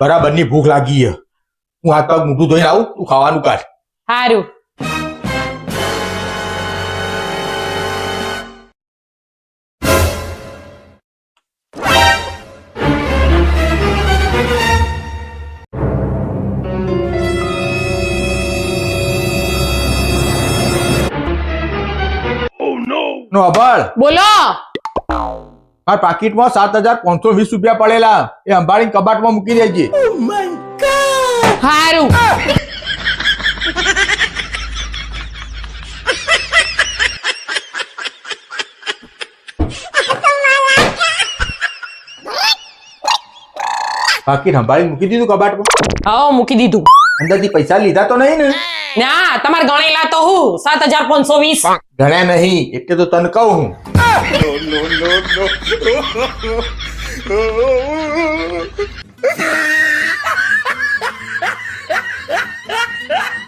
બરાબરની ભૂખ લાગી છે. હું હાથ પગ મોઢું ધોઈને આવું તું ખાવાનું કાઢ. હારું. નો અભળ બોલો. મારા પાકીટમાં સાત હજાર પાંચસો વીસ રૂપિયા પડેલા. એ અંબાણી કબાટમાં મૂકી દેજે. હારું. પાકીટ સંભાળીને મૂકી દીધું કબાટમાં? હા મૂકી દીધું. અંદરથી પૈસા લીધા તો નહીં ને? ના તમારે ગણેલા તો હું. સાત હજાર પાંચસો વીસ. ગણ્યા નહીં એટલે તો તને કહું હું. No, no, no, no.